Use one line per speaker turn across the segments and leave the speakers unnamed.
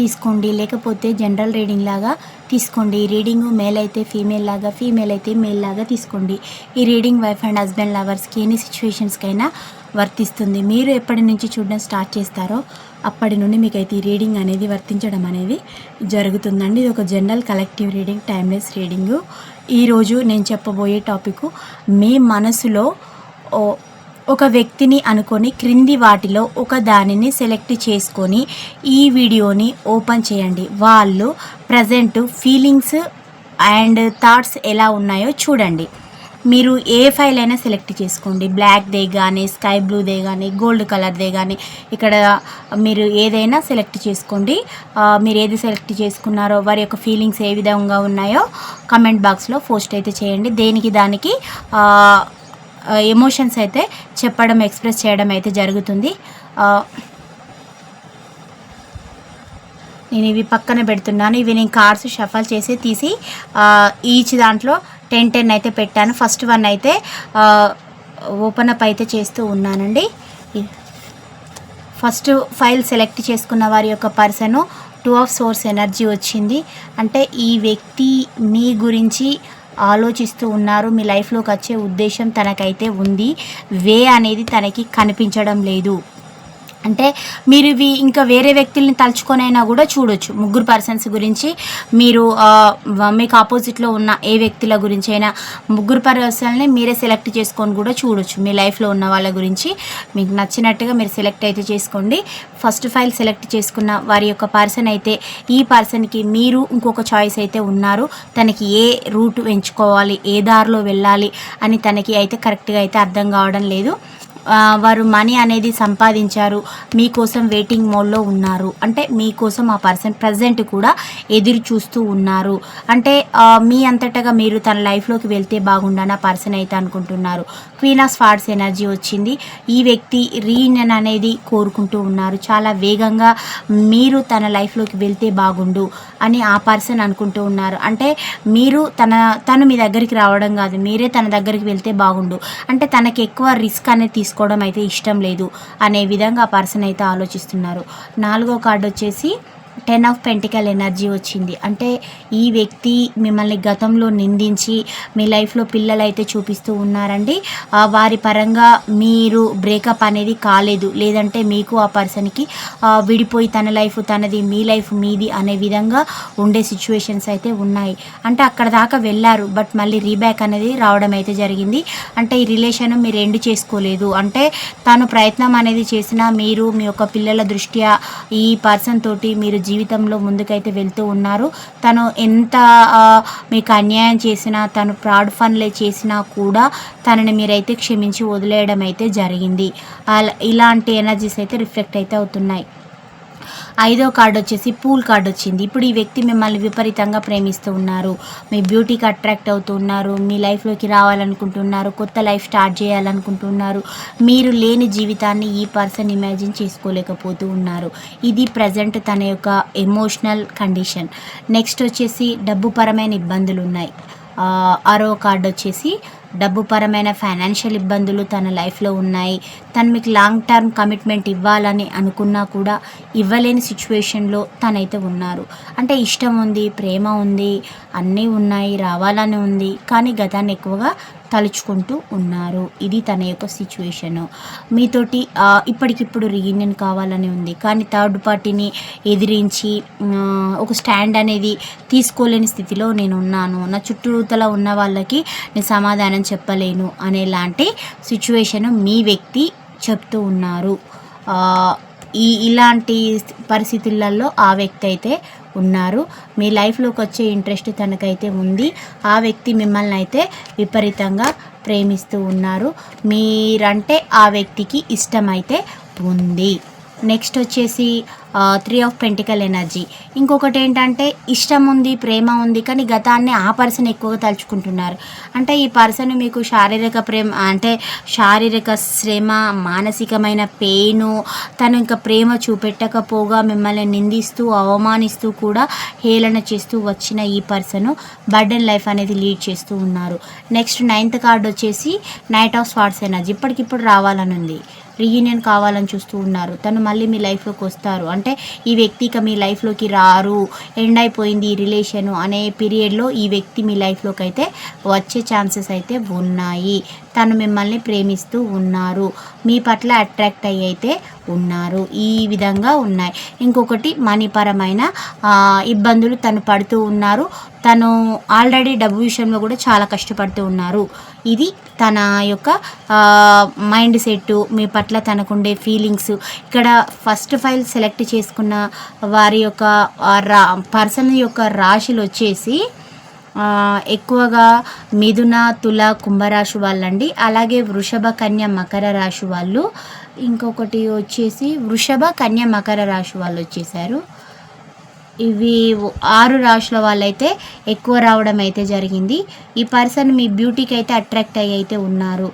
తీసుకోండి. లేకపోతే general reading లాగా తీసుకోండి. రీడింగ్ మేల్ అయితే ఫీమేల్ లాగా ఫీమేల్ అయితే మేల్ లాగా తీసుకోండి. ఈ రీడింగ్ వైఫ్ అండ్ హస్బెండ్ లవర్స్కి ఎన్ని సిచ్యువేషన్స్కైనా వర్తిస్తుంది. మీరు ఎప్పటి నుంచి చూడడం స్టార్ట్ చేస్తారో అప్పటి నుండి మీకు అయితే ఈ రీడింగ్ అనేది వర్తించడం అనేది జరుగుతుందండి. ఇది ఒక general collective reading timeless reading. ఈరోజు నేను చెప్పబోయే టాపిక్ మీ మనసులో ఓ- ఒక వ్యక్తిని అనుకొని క్రింది వాటిలో ఒక దానిని సెలెక్ట్ చేసుకొని ఈ వీడియోని ఓపెన్ చేయండి. వాళ్ళు ప్రజెంట్ ఫీలింగ్స్ అండ్ థాట్స్ ఎలా ఉన్నాయో చూడండి. మీరు ఏ ఫైల్ అయినా సెలెక్ట్ చేసుకోండి. బ్లాక్దే కానీ స్కై బ్లూదే కానీ గోల్డ్ కలర్దే కానీ ఇక్కడ మీరు ఏదైనా సెలెక్ట్ చేసుకోండి. మీరు ఏది సెలెక్ట్ చేసుకున్నారో వారి యొక్క ఫీలింగ్స్ ఏ విధంగా ఉన్నాయో కమెంట్ బాక్స్లో పోస్ట్ అయితే చేయండి. దేనికి దానికి ఎమోషన్స్ అయితే చెప్పడం ఎక్స్ప్రెస్ చేయడం అయితే జరుగుతుంది. నేను ఇవి పక్కన పెడుతున్నాను. ఇవి నేను కార్డ్స్ షఫల్ చేసి తీసి ఈచ్ దాంట్లో టెన్ టెన్ అయితే పెట్టాను. ఫస్ట్ వన్ అయితే ఓపెన్ అప్ అయితే చేస్తూ ఉన్నానండి. ఫస్ట్ ఫైల్ సెలెక్ట్ చేసుకున్న వారి యొక్క person two of swords energy వచ్చింది. అంటే ఈ వ్యక్తి మీ గురించి ఆలోచిస్తూ ఉన్నారు. మీ లైఫ్లోకి వచ్చే ఉద్దేశం తనకైతే ఉంది. వే అనేది తనకి కనిపించడం లేదు. అంటే మీరు ఇవి ఇంకా వేరే వ్యక్తుల్ని తలుచుకొనైనా కూడా చూడొచ్చు. ముగ్గురు పర్సన్స్ గురించి మీరు మీకు ఆపోజిట్లో ఉన్న ఏ వ్యక్తుల గురించి అయినా ముగ్గురు పర్సన్ని మీరే సెలెక్ట్ చేసుకొని కూడా చూడొచ్చు. మీ లైఫ్లో ఉన్న వాళ్ళ గురించి మీకు నచ్చినట్టుగా మీరు సెలెక్ట్ అయితే చేసుకోండి. ఫస్ట్ ఫైల్ సెలెక్ట్ చేసుకున్న వారి యొక్క పర్సన్ అయితే ఈ పర్సన్కి మీరు ఇంకొక చాయిస్ అయితే ఉన్నారు. తనకి ఏ రూట్ ఎంచుకోవాలి ఏ దారిలో వెళ్ళాలి అని తనకి అయితే కరెక్ట్గా అయితే అర్థం కావడం లేదు. వారు మనీ అనేది సంపాదించారు. మీకోసం వెయిటింగ్ మోడ్లో ఉన్నారు. అంటే మీకోసం ఆ పర్సన్ ప్రజెంట్ కూడా ఎదురు చూస్తూ ఉన్నారు. అంటే మీ అంతటగా మీరు తన లైఫ్లోకి వెళ్తే బాగుండని ఆ పర్సన్ అయితే అనుకుంటున్నారు. క్వీన్ ఆఫ్ స్పాట్స్ ఎనర్జీ వచ్చింది. ఈ వ్యక్తి రీయూనియన్ అనేది కోరుకుంటూ ఉన్నారు. చాలా వేగంగా మీరు తన లైఫ్లోకి వెళ్తే బాగుండు. అని ఆ పర్సన్ అనుకుంటూ ఉన్నారు. అంటే మీరు తన తను మీ దగ్గరికి రావడం కాదు మీరే తన దగ్గరికి వెళ్తే బాగుండు. అంటే తనకి ఎక్కువ రిస్క్ అనేది తీసుకోవడం అయితే ఇష్టం లేదు అనే విధంగా ఆ పర్సన్ అయితే ఆలోచిస్తున్నారు. నాలుగో కార్డు వచ్చేసి టెన్ ఆఫ్ పెంటికల్ ఎనర్జీ వచ్చింది. అంటే ఈ వ్యక్తి మిమ్మల్ని గతంలో నిందించి మీ లైఫ్లో పిల్లలు అయితే చూపిస్తూ ఉన్నారండి. వారి పరంగా మీరు బ్రేకప్ అనేది కాలేదు. లేదంటే మీకు ఆ పర్సన్కి విడిపోయి తన లైఫ్ తనది మీ లైఫ్ మీది అనే విధంగా ఉండే సిచ్యువేషన్స్ అయితే ఉన్నాయి. అంటే అక్కడ దాకా వెళ్ళారు బట్ మళ్ళీ రీబ్యాక్ అనేది రావడం అయితే జరిగింది. అంటే ఈ రిలేషన్ మీరు ఎండ్ చేసుకోలేదు. అంటే తను ప్రయత్నం అనేది చేసినా మీరు మీ యొక్క పిల్లల దృష్ట్యా ఈ పర్సన్ తోటి మీరు జీవితంలో ముందుకైతే వెళ్తూ ఉన్నారు. తను ఎంత మీకు అన్యాయం చేసినా తను ప్రాడ్ ఫన్లే చేసినా కూడా తనని మీరైతే క్షమించి వదిలేయడం అయితే జరిగింది. అలా ఇలాంటి ఎనర్జీస్ అయితే రిఫ్లెక్ట్ అయితే అవుతున్నాయి. ఐదో కార్డు వచ్చేసి పూల్ కార్డు వచ్చింది. ఇప్పుడు ఈ వ్యక్తి మిమ్మల్ని విపరీతంగా ప్రేమిస్తూ ఉన్నారు. మీ బ్యూటీకి అట్రాక్ట్ అవుతూ ఉన్నారు. మీ లైఫ్లోకి రావాలనుకుంటున్నారు. కొత్త లైఫ్ స్టార్ట్ చేయాలనుకుంటున్నారు. మీరు లేని జీవితాన్ని ఈ పర్సన్ ఇమాజిన్ చేసుకోలేకపోతూ ఉన్నారు. ఇది ప్రజెంట్ తన యొక్క ఎమోషనల్ కండిషన్. నెక్స్ట్ వచ్చేసి డబ్బు పరమైన ఇబ్బందులు ఉన్నాయి ఆరో కార్డు వచ్చేసి డబ్బుపరమైన ఫైనాన్షియల్ ఇబ్బందులు తన లైఫ్లో ఉన్నాయి. తను మీకు లాంగ్ టర్మ్ కమిట్మెంట్ ఇవ్వాలని అనుకున్నా కూడా ఇవ్వలేని సిచ్యువేషన్లో తనైతే ఉన్నారు. అంటే ఇష్టం ఉంది ప్రేమ ఉంది అన్నీ ఉన్నాయి రావాలని ఉంది. కానీ గతాన్ని ఎక్కువగా తలుచుకుంటూ ఉన్నారు. ఇది తన యొక్క సిచ్యువేషను మీతోటి ఇప్పటికిప్పుడు రీయూనియన్ కావాలని ఉంది. కానీ థర్డ్ పార్టీని ఎదిరించి ఒక స్టాండ్ అనేది తీసుకోలేని స్థితిలో నేను ఉన్నాను. నా చుట్టూతల ఉన్న వాళ్ళకి నేను సమాధానం చెప్పలేను అనేలాంటి సిచ్యువేషను మీ వ్యక్తి చెప్తూ ఉన్నారు. ఈ ఇలాంటి పరిస్థితులలో ఆ వ్యక్తి అయితే ఉన్నారు. మీ లైఫ్లోకి వచ్చే ఇంట్రెస్ట్ తనకైతే ఉంది. ఆ వ్యక్తి మిమ్మల్ని అయితే విపరీతంగా ప్రేమిస్తూ ఉన్నారు. మీరంటే ఆ వ్యక్తికి ఇష్టమైతే ఉంది. నెక్స్ట్ వచ్చేసి త్రీ ఆఫ్ పెంటికల్ ఎనర్జీ ఇంకొకటి ఏంటంటే ఇష్టం ఉంది ప్రేమ ఉంది కానీ గతాన్ని ఆ పర్సన్ ఎక్కువగా తలుచుకుంటున్నారు. అంటే ఈ పర్సన్ మీకు శారీరక ప్రేమ అంటే శారీరక శ్రమ మానసికమైన పెయిన్ తను ఇంకా ప్రేమ చూపెట్టకపోగా మిమ్మల్ని నిందిస్తూ అవమానిస్తూ కూడా హేళన చేస్తూ వచ్చిన ఈ పర్సన్ బర్డెన్ లైఫ్ అనేది లీడ్ చేస్తూ ఉన్నారు. నెక్స్ట్ నైన్త్ కార్డ్ వచ్చేసి నైట్ ఆఫ్ స్వాట్స్ ఎనర్జీ ఇప్పటికిప్పుడు రావాలని ఉంది రీయూనియన్ కావాలని చూస్తూ ఉన్నారు. తను మళ్ళీ మీ లైఫ్లోకి వస్తారు. అంటే ఈ వ్యక్తి ఇక మీ లైఫ్లోకి రారు ఎండ్ అయిపోయింది ఈ రిలేషన్ అనే పీరియడ్లో ఈ వ్యక్తి మీ లైఫ్లోకి అయితే వచ్చే ఛాన్సెస్ అయితే ఉన్నాయి. తను మిమ్మల్ని ప్రేమిస్తూ ఉన్నారు. మీ పట్ల అట్రాక్ట్ అయ్యి అయితే ఉన్నారు. ఈ విధంగా ఉన్నాయి. ఇంకొకటి మనీపరమైన ఇబ్బందులు తను పడుతూ ఉన్నారు. తను ఆల్రెడీ డబ్బు విషయంలో కూడా చాలా కష్టపడుతూ ఉన్నారు. ఇది తన యొక్క మైండ్ సెట్ మీ పట్ల తనకుండే ఫీలింగ్స్. ఇక్కడ ఫస్ట్ ఫైల్ సెలెక్ట్ చేసుకున్న వారి యొక్క రా పర్సన్ యొక్క రాశులు వచ్చేసి ఎక్కువగా మిథున తుల కుంభరాశి వాళ్ళండి. అలాగే వృషభ కన్య మకర రాశి వాళ్ళు. ఇంకొకటి వచ్చేసి వృషభ కన్య మకర రాశి వాళ్ళు వచ్చేసారు. ఇవి ఆరు రాశుల వాళ్ళైతే ఎక్కువ రావడం అయితే జరిగింది. ఈ పర్సన్ మీ బ్యూటీకి అయితే అట్రాక్ట్ అయ్యి అయితే ఉన్నారు.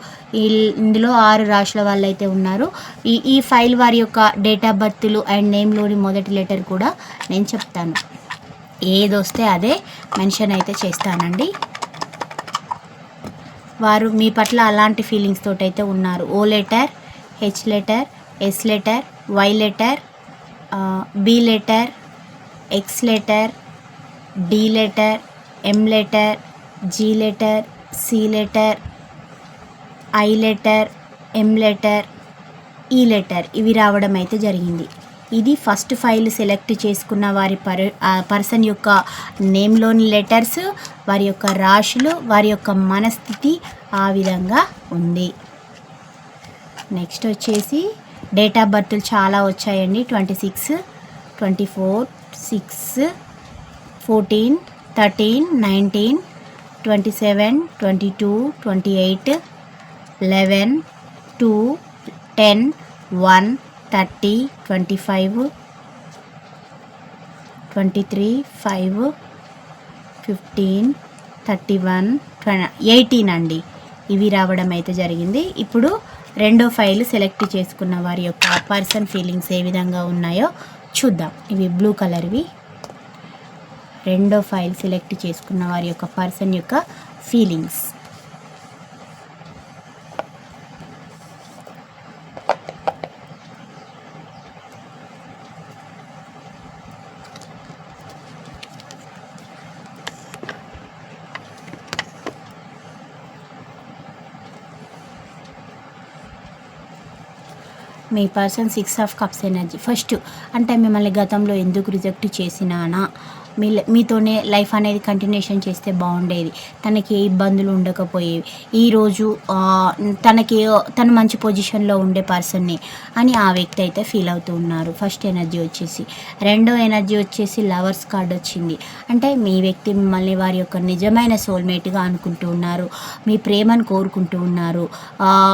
ఇందులో ఆరు రాశుల వాళ్ళు అయితే ఉన్నారు. ఈ ఈ ఫైల్ వారి యొక్క డేట్ ఆఫ్ బర్త్లు అండ్ నేమ్లోని మొదటి లెటర్ కూడా నేను చెప్తాను. ఏది వస్తే అదే మెన్షన్ అయితే చేస్తానండి. వారు మీ పట్ల అలాంటి ఫీలింగ్స్ తోటైతే ఉన్నారు. O letter H letter S letter Y letter B letter X letter D letter M letter G letter C letter I letter M letter E letter ఇవి రావడం అయితే జరిగింది. ఇది ఫస్ట్ ఫైల్ సెలెక్ట్ చేసుకున్న వారి పర్ పర్సన్ యొక్క నేమ్లోని letters వారి యొక్క రాశులు వారి యొక్క మనస్థితి ఆ విధంగా ఉంది. నెక్స్ట్ వచ్చేసి డేట్ ఆఫ్ బర్త్లు చాలా వచ్చాయండి. Twenty six twenty four six fourteen thirteen nineteen twenty seven twenty two twenty eight eleven two ten one thirty twenty five twenty three five fifteen thirty one eighteen అండి. ఇవి రావడం అయితే జరిగింది. ఇప్పుడు రెండో ఫైల్ సెలెక్ట్ చేసుకున్న వారి యొక్క పర్సన్ ఫీలింగ్స్ ఏ విధంగా ఉన్నాయో చూద్దాం. ఇవి బ్లూ కలర్వి. రెండో ఫైల్ సెలెక్ట్ చేసుకున్న వారి యొక్క పర్సన్ యొక్క feelings. Me person six of cups energy first అంటే మిమ్మల్ని గతంలో ఎందుకు రిజెక్ట్ చేసినానా? మీ మీతోనే లైఫ్ అనేది కంటిన్యూషన్ చేస్తే బాగుండేది. తనకి ఏ ఇబ్బందులు ఉండకపోయేవి. ఈరోజు తనకి తను మంచి పొజిషన్లో ఉండే పర్సన్ని అని ఆ వ్యక్తి అయితే ఫీల్ అవుతూ ఉన్నారు. ఫస్ట్ ఎనర్జీ వచ్చేసి. రెండో ఎనర్జీ వచ్చేసి లవర్స్ కార్డ్ వచ్చింది. అంటే మీ వ్యక్తి మిమ్మల్ని వారి యొక్క నిజమైన సోల్మేట్గా అనుకుంటూ ఉన్నారు. మీ ప్రేమను కోరుకుంటూ ఉన్నారు.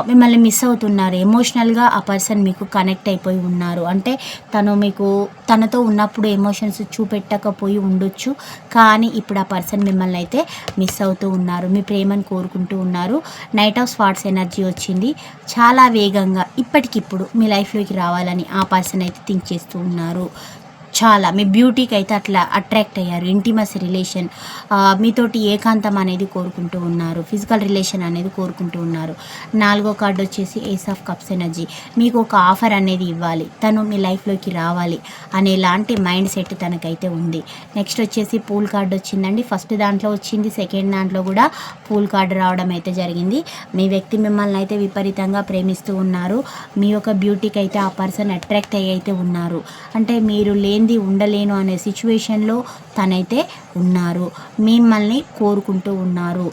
మిమ్మల్ని మిస్ అవుతున్నారు. ఎమోషనల్గా ఆ పర్సన్ మీకు కనెక్ట్ అయిపోయి ఉన్నారు. అంటే తను మీకు తనతో ఉన్నప్పుడు ఎమోషన్స్ చూపెట్టకపోయి ఉండొచ్చు. కానీ ఇప్పుడు ఆ పర్సన్ మిమ్మల్ని అయితే మిస్ అవుతూ ఉన్నారు. మీ ప్రేమను కోరుకుంటూ ఉన్నారు. నైట్ ఆఫ్ స్పాట్స్ ఎనర్జీ వచ్చింది. చాలా వేగంగా ఇప్పటికిప్పుడు మీ లైఫ్లోకి రావాలని ఆ పర్సన్ అయితే థింక్ చేస్తూ ఉన్నారు. చాలా మీ బ్యూటీకి అయితే అట్లా అట్రాక్ట్ అయ్యారు ఇంటిమసీ రిలేషన్ మీతోటి ఏకాంతం అనేది కోరుకుంటూ ఉన్నారు ఫిజికల్ రిలేషన్ అనేది కోరుకుంటూ ఉన్నారు. నాలుగో కార్డు వచ్చేసి ఏస్ ఆఫ్ కప్స్ ఎనర్జీ మీకు ఒక ఆఫర్ అనేది ఇవ్వాలి తను మీ లైఫ్లోకి రావాలి అనేలాంటి మైండ్ సెట్ తనకైతే ఉంది. నెక్స్ట్ వచ్చేసి పూల్ కార్డు వచ్చిందండి. ఫస్ట్ దాంట్లో వచ్చింది సెకండ్ దాంట్లో కూడా పూల్ కార్డు రావడం అయితే జరిగింది. మీ వ్యక్తి మిమ్మల్ని అయితే విపరీతంగా ప్రేమిస్తూ ఉన్నారు. మీ యొక్క బ్యూటీకి అయితే ఆ పర్సన్ అట్రాక్ట్ అయ్యి అయితే ఉన్నారు. అంటే మీరు లేనిది ఉండలేను అనే సిచ్యువేషన్లో తనైతే ఉన్నారు. మిమ్మల్ని కోరుకుంటూ ఉన్నారు.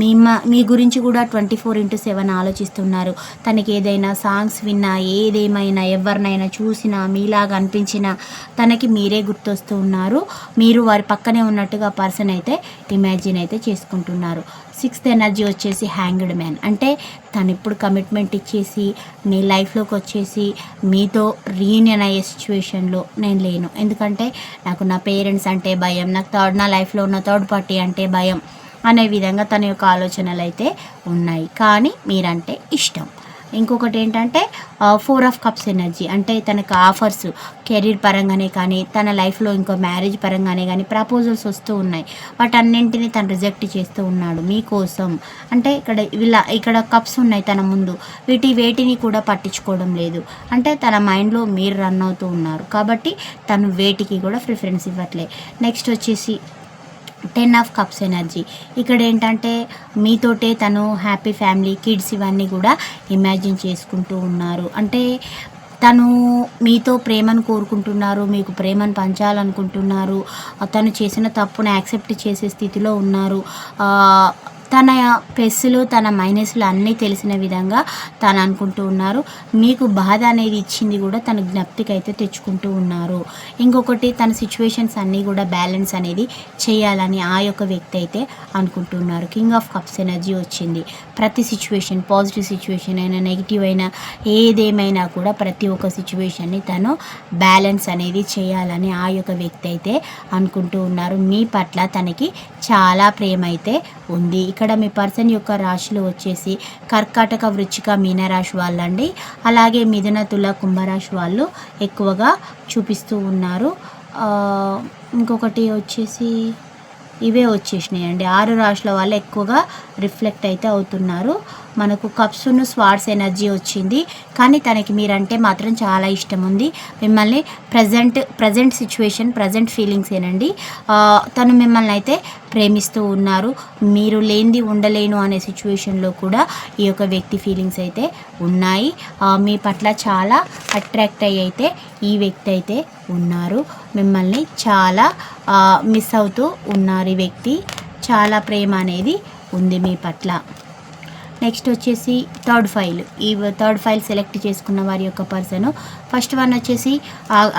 మీ మీ గురించి కూడా ట్వంటీ ఫోర్ ఇంటూ సెవెన్ ఆలోచిస్తున్నారు. తనకి ఏదైనా సాంగ్స్ విన్నా ఏదేమైనా ఎవరినైనా చూసినా మీలాగా అనిపించినా తనకి మీరే గుర్తొస్తూ ఉన్నారు. మీరు వారి పక్కనే ఉన్నట్టుగా పర్సన్ అయితే ఇమాజిన్ అయితే చేసుకుంటున్నారు. సిక్స్త్ ఎనర్జీ వచ్చేసి హ్యాంగ్డ్ మ్యాన్ అంటే తను ఇప్పుడు కమిట్మెంట్ ఇచ్చేసి మీ లైఫ్లోకి వచ్చేసి మీతో రీయూనియన్ అయ్యే సిచ్యువేషన్లో నేను లేను. ఎందుకంటే నాకు నా పేరెంట్స్ అంటే భయం నాకు థర్డ్ నా లైఫ్లో ఉన్న థర్డ్ పార్టీ అంటే భయం. అనే విధంగా తన యొక్క ఆలోచనలు అయితే ఉన్నాయి. కానీ మీరంటే ఇష్టం. ఇంకొకటి ఏంటంటే ఫోర్ ఆఫ్ కప్స్ ఎనర్జీ అంటే తనకు ఆఫర్స్ కెరీర్ పరంగానే కానీ తన లైఫ్లో ఇంకో మ్యారేజ్ పరంగానే కానీ ప్రపోజల్స్ వస్తూ ఉన్నాయి. వాటన్నింటినీ తను రిజెక్ట్ చేస్తూ ఉన్నాడు మీకోసం. అంటే ఇక్కడ ఇలా ఇక్కడ కప్స్ ఉన్నాయి తన ముందు. వీటి వేటిని కూడా పట్టించుకోవడం లేదు. అంటే తన మైండ్లో మీరు రన్ అవుతూ ఉన్నారు. కాబట్టి తను వేటికి కూడా ప్రిఫరెన్స్ ఇవ్వట్లే. నెక్స్ట్ వచ్చేసి టెన్ ఆఫ్ కప్స్ ఎనర్జీ. ఇక్కడ ఏంటంటే మీతోటే తను హ్యాపీ ఫ్యామిలీ కిడ్స్ ఇవన్నీ కూడా ఇమాజిన్ చేసుకుంటూ ఉన్నారు. అంటే తను మీతో ప్రేమను కోరుకుంటున్నారు మీకు ప్రేమను పంచాలనుకుంటున్నారు తను చేసిన తప్పును యాక్సెప్ట్ చేసే స్థితిలో ఉన్నారు. తన ప్లస్లు తన మైనస్లు అన్నీ తెలిసిన విధంగా తను అనుకుంటూ ఉన్నారు. మీకు బాధ అనేది ఇచ్చింది కూడా తన జ్ఞప్తికి అయితే తెచ్చుకుంటూ ఉన్నారు. ఇంకొకటి తన సిచ్యువేషన్స్ అన్నీ కూడా బ్యాలెన్స్ అనేది చేయాలని ఆ యొక్క వ్యక్తి అయితే అనుకుంటున్నారు కింగ్ ఆఫ్ కప్స్ ఎనర్జీ వచ్చింది. ప్రతి సిచ్యువేషన్ పాజిటివ్ సిచ్యువేషన్ అయినా నెగిటివ్ అయినా ఏదేమైనా కూడా ప్రతి ఒక్క సిచ్యువేషన్ని తను బ్యాలెన్స్ అనేది చేయాలని ఆ యొక్క వ్యక్తి అయితే అనుకుంటూ ఉన్నారు. మీ పట్ల తనకి చాలా ప్రేమ అయితే ఉంది. ఇక్కడ మీ పర్సన్ యొక్క రాశులు వచ్చేసి కర్కాటక వృచ్చిక మీనరాశి వాళ్ళండి. అలాగే మిథున తుల కుంభరాశి వాళ్ళు ఎక్కువగా చూపిస్తూ ఉన్నారు. ఆ, ఇంకొకటి వచ్చేసి ఇవే వచ్చేసినాయండి. ఆరు రాశుల వాళ్ళు ఎక్కువగా రిఫ్లెక్ట్ అయితే అవుతున్నారు. మనకు కప్సును స్వార్ట్స్ ఎనర్జీ వచ్చింది. కానీ తనకి మీరంటే మాత్రం చాలా ఇష్టం ఉంది. మిమ్మల్ని present present situation present feelings ఏనండి. తను మిమ్మల్ని అయితే ప్రేమిస్తూ ఉన్నారు. మీరు లేనిది ఉండలేను అనే సిచ్యువేషన్లో కూడా ఈ యొక్క వ్యక్తి ఫీలింగ్స్ అయితే ఉన్నాయి. మీ పట్ల చాలా అట్రాక్ట్ అయ్యి అయితే ఈ వ్యక్తి అయితే ఉన్నారు. మిమ్మల్ని చాలా మిస్ అవుతూ ఉన్నారు ఈ వ్యక్తి. చాలా ప్రేమ అనేది ఉంది మీ పట్ల. నెక్స్ట్ వచ్చేసి థర్డ్ ఫైల్ ఈ థర్డ్ ఫైల్ సెలెక్ట్ చేసుకున్న వారి యొక్క పర్సన్ ఫస్ట్ వన్ వచ్చేసి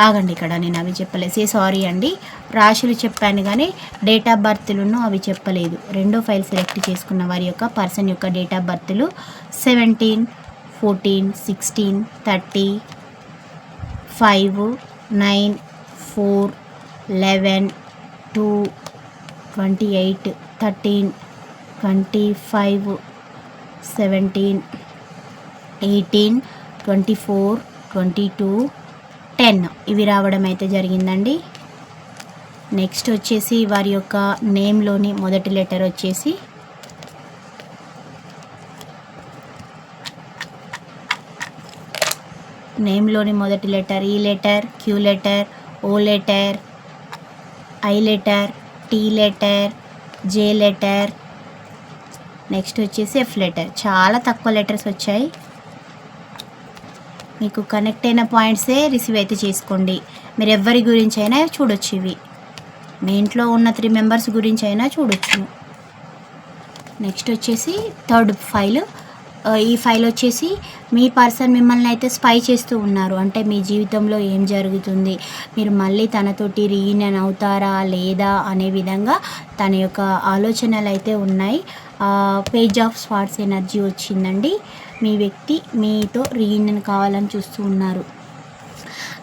ఆగండి ఇక్కడ నేను అవి చెప్పలేదు. సారీ అండి. రాశులు చెప్పాను కానీ డేట్ ఆఫ్ బర్త్లను అవి చెప్పలేదు. రెండో ఫైల్ సెలెక్ట్ చేసుకున్న వారి యొక్క పర్సన్ యొక్క date of బర్త్లు seventeen fourteen sixteen thirty five nine four eleven two twenty eight thirteen twenty five seventeen eighteen twenty four twenty two ten. ఇవి రావడం అయితే జరిగిందండి. నెక్స్ట్ వచ్చేసి వారి యొక్క నేమ్లోని మొదటి లెటర్ వచ్చేసి నేమ్లోని మొదటి letter E letter Q letter O letter I letter T letter J letter next వచ్చేసి ఎఫ్ లెటర్ చాలా తక్కువ లెటర్స్ వచ్చాయి. మీకు కనెక్ట్ అయిన పాయింట్సే రిసీవ్ అయితే చేసుకోండి. మీరు ఎవరి గురించి అయినా చూడొచ్చు ఇవి. మీ ఇంట్లో ఉన్న త్రీ మెంబర్స్ గురించి అయినా చూడొచ్చు. నెక్స్ట్ వచ్చేసి థర్డ్ ఫైల్ ఈ ఫైల్ వచ్చేసి మీ పర్సన్ మిమ్మల్ని అయితే స్పై చేస్తూ ఉన్నారు. అంటే మీ జీవితంలో ఏం జరుగుతుంది? మీరు మళ్ళీ తనతోటి రీయూనియన్ అవుతారా లేదా అనే విధంగా తన యొక్క ఆలోచనలు అయితే ఉన్నాయి. పేజ్ ఆఫ్ స్పాట్స్ ఎనర్జీ వచ్చిందండి. మీ వ్యక్తి మీతో రీయూనియన్ కావాలని చూస్తూ ఉన్నారు.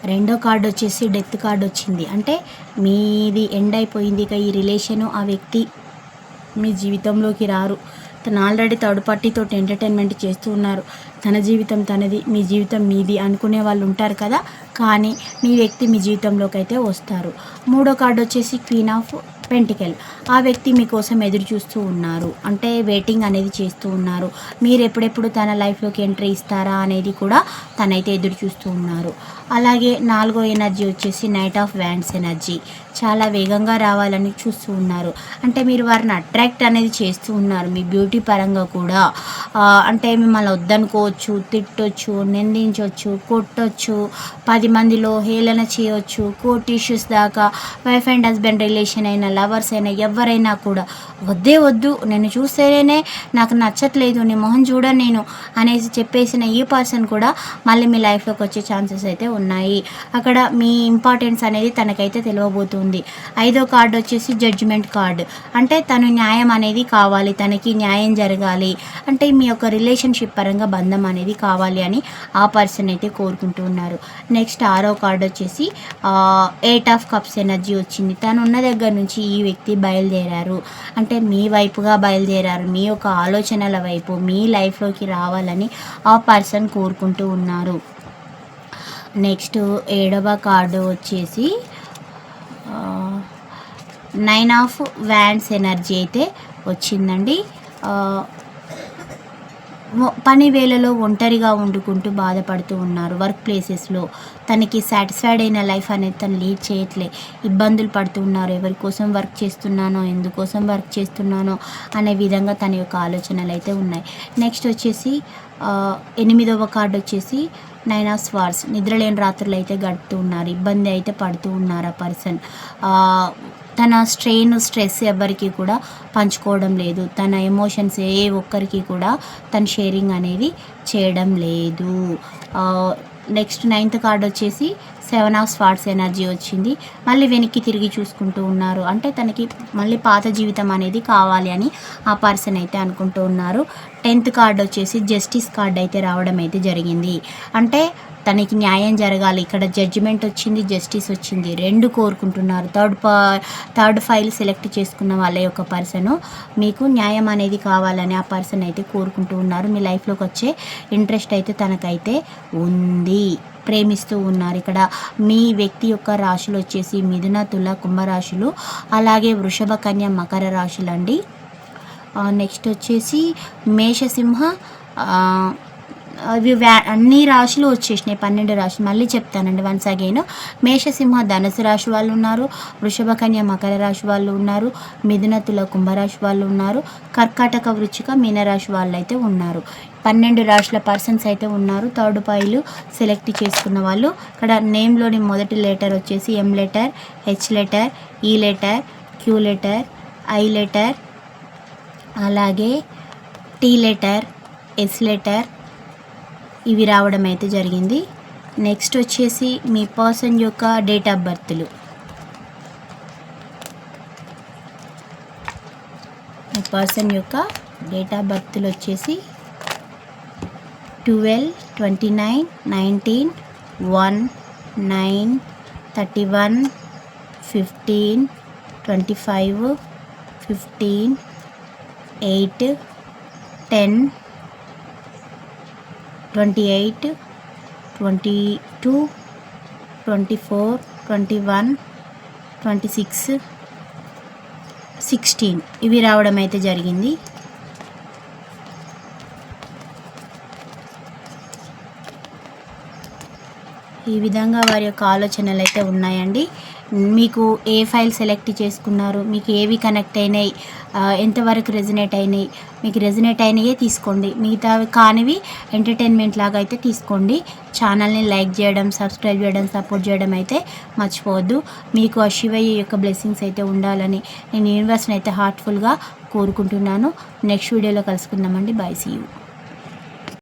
రెండో కార్డు వచ్చేసి డెత్ కార్డు వచ్చింది. అంటే మీది ఎండ్ అయిపోయింది ఇక ఈ రిలేషను ఆ వ్యక్తి మీ జీవితంలోకి రారు. తను ఆల్రెడీ థర్డ్ పార్టీతో ఎంటర్టైన్మెంట్ చేస్తూ ఉన్నారు. తన జీవితం తనది మీ జీవితం మీది అనుకునే వాళ్ళు ఉంటారు కదా? కానీ మీ వ్యక్తి మీ జీవితంలోకి అయితే వస్తారు. మూడో కార్డు వచ్చేసి క్వీన్ ఆఫ్ పెంటికల్. ఆ వ్యక్తి మీకోసం ఎదురు చూస్తూ ఉన్నారు. అంటే వెయిటింగ్ అనేది చేస్తూ ఉన్నారు. మీరు ఎప్పుడెప్పుడు తన లైఫ్లోకి ఎంట్రీ ఇస్తారా అనేది కూడా తనైతే ఎదురు చూస్తూ ఉన్నారు. అలాగే నాలుగో ఎనర్జీ వచ్చేసి నైట్ ఆఫ్ వ్యాండ్స్ ఎనర్జీ. చాలా వేగంగా రావాలని చూస్తూ ఉన్నారు. అంటే మీరు వారిని అట్రాక్ట్ అనేది చేస్తూ ఉన్నారు. మీ బ్యూటీ పరంగా కూడా. అంటే మిమ్మల్ని వద్దనుకోవచ్చు తిట్టొచ్చు నిందించవచ్చు కొట్టొచ్చు పది మందిలో హేళన చేయొచ్చు కోర్ట్ ఇష్యూస్ దాకా వైఫ్ అండ్ హస్బెండ్ రిలేషన్ అయినా లవర్స్ అయినా ఎవరైనా కూడా వద్దే వద్దు నేను చూస్తేనే నాకు నచ్చట్లేదు నీ మొహం చూడ నేను అనేసి చెప్పేసిన ఈ పర్సన్ కూడా మళ్ళీ మీ లైఫ్లోకి వచ్చే ఛాన్సెస్ అయితే ఉన్నాయి. అక్కడ మీ ఇంపార్టెన్స్ అనేది తనకైతే తెలియబోతుంది. ఐదో కార్డు వచ్చేసి జడ్జిమెంట్ కార్డు అంటే తను న్యాయం అనేది కావాలి తనకి న్యాయం జరగాలి. అంటే మీ యొక్క రిలేషన్షిప్ పరంగా బంధం అనేది కావాలి అని ఆ పర్సన్ అయితే కోరుకుంటూ ఉన్నారు. నెక్స్ట్ ఆరో కార్డు వచ్చేసి ఎయిట్ ఆఫ్ కప్స్ ఎనర్జీ వచ్చింది. తను ఉన్న దగ్గర నుంచి ఈ వ్యక్తి బయలుదేరారు. అంటే మీ వైపుగా బయలుదేరారు. మీ యొక్క ఆలోచనల వైపు మీ లైఫ్లోకి రావాలని ఆ పర్సన్ కోరుకుంటూ ఉన్నారు. నెక్స్ట్ ఏడవ కార్డు వచ్చేసి నైన్ ఆఫ్ వ్యాండ్స్ ఎనర్జీ అయితే వచ్చిందండి. పని వేళలో ఒంటరిగా వండుకుంటూ బాధపడుతూ ఉన్నారు. వర్క్ ప్లేసెస్లో తనకి సాటిస్ఫైడ్ అయిన లైఫ్ అనేది తను లీడ్ చేయట్లే. ఇబ్బందులు పడుతూ ఉన్నారు. ఎవరి కోసం వర్క్ చేస్తున్నానో ఎందుకోసం వర్క్ చేస్తున్నానో అనే విధంగా తన యొక్క ఆలోచనలు అయితే ఉన్నాయి. నెక్స్ట్ వచ్చేసి ఎనిమిదవ కార్డు వచ్చేసి నైన్ ఆఫ్ స్వార్స్ నిద్రలేని రాత్రులు అయితే గడుపుతూ ఉన్నారు. ఇబ్బంది అయితే పడుతూ ఉన్నారు ఆ పర్సన్. తన స్ట్రెయిన్ స్ట్రెస్ ఎవరికి కూడా పంచుకోవడం లేదు. తన ఎమోషన్స్ ఏ ఒక్కరికి కూడా తన షేరింగ్ అనేది చేయడం లేదు. నెక్స్ట్ నైన్త్ కార్డ్ వచ్చేసి సెవెన్ ఆఫ్ స్వాట్స్ ఎనర్జీ వచ్చింది. మళ్ళీ వెనక్కి తిరిగి చూసుకుంటూ ఉన్నారు. అంటే తనకి మళ్ళీ పాత జీవితం అనేది కావాలి అని ఆ పర్సన్ అయితే అనుకుంటూ ఉన్నారు. టెన్త్ కార్డు వచ్చేసి జస్టిస్ కార్డు అయితే రావడం అయితే జరిగింది. అంటే తనకి న్యాయం జరగాలి. ఇక్కడ జడ్జిమెంట్ వచ్చింది జస్టిస్ వచ్చింది. రెండు కోరుకుంటున్నారు. థర్డ్ పా థర్డ్ ఫైల్ సెలెక్ట్ చేసుకున్న వాళ్ళ యొక్క పర్సన్ మీకు న్యాయం అనేది కావాలని ఆ పర్సన్ అయితే కోరుకుంటూ ఉన్నారు. మీ లైఫ్లోకి వచ్చే ఇంట్రెస్ట్ అయితే తనకైతే ఉంది. ప్రేమిస్తూ ఉన్నారు ఇక్కడ. మీ వ్యక్తి యొక్క రాశులు వచ్చేసి మిథున తుల కుంభరాశులు అలాగే వృషభ కన్య మకర రాశులు అండి నెక్స్ట్ వచ్చేసి మేషసింహ అవి వ్యా అన్ని రాశులు వచ్చేసినాయి పన్నెండు రాశులు. మళ్ళీ చెప్తానండి వన్స్ అగైన్ మేషసింహ ధనుసు రాశి వాళ్ళు ఉన్నారు వృషభ కన్య మకర రాశి వాళ్ళు ఉన్నారు మిథునతుల కుంభరాశి వాళ్ళు ఉన్నారు కర్కాటక వృచ్చిక మీనరాశి వాళ్ళు అయితే ఉన్నారు. పన్నెండు రాశుల పర్సన్స్ అయితే ఉన్నారు. థర్డ్ పైలు సెలెక్ట్ చేసుకున్న వాళ్ళు. ఇక్కడ నేమ్లోని మొదటి లెటర్ వచ్చేసి M letter H letter E letter Q letter I letter అలాగే టీ లెటర్ ఎస్ లెటర్ ఇవి రావడం అయితే జరిగింది. నెక్స్ట్ వచ్చేసి మీ పర్సన్ యొక్క డేట్ ఆఫ్ బర్త్లు. మీ పర్సన్ యొక్క డేట్ ఆఫ్ బర్త్లు వచ్చేసి twelve twenty nine nineteen one nine thirty one fifteen twenty five fifteen eight ten twenty eight twenty two twenty four twenty one twenty six sixteen. ఇవి రావడం అయితే జరిగింది. ఈ విధంగా వారి యొక్క ఆలోచనలు అయితే ఉన్నాయండి. మీకు ఏ ఫైల్ సెలెక్ట్ చేసుకున్నారు మీకు ఏవి కనెక్ట్ అయినాయి ఎంతవరకు రెజినేట్ అయినాయి మీకు రెజినేట్ అయినాయే తీసుకోండి. మిగతావి కానివి ఎంటర్టైన్మెంట్ లాగా అయితే తీసుకోండి. ఛానల్ని లైక్ చేయడం సబ్స్క్రైబ్ చేయడం సపోర్ట్ చేయడం అయితే మర్చిపోవద్దు. మీకు ఆ శివయ్య యొక్క బ్లెస్సింగ్స్ అయితే ఉండాలని నేను యూనివర్స్ని అయితే హార్ట్ఫుల్గా కోరుకుంటున్నాను. నెక్స్ట్ వీడియోలో కలుసుకుందామండి. Bye see you.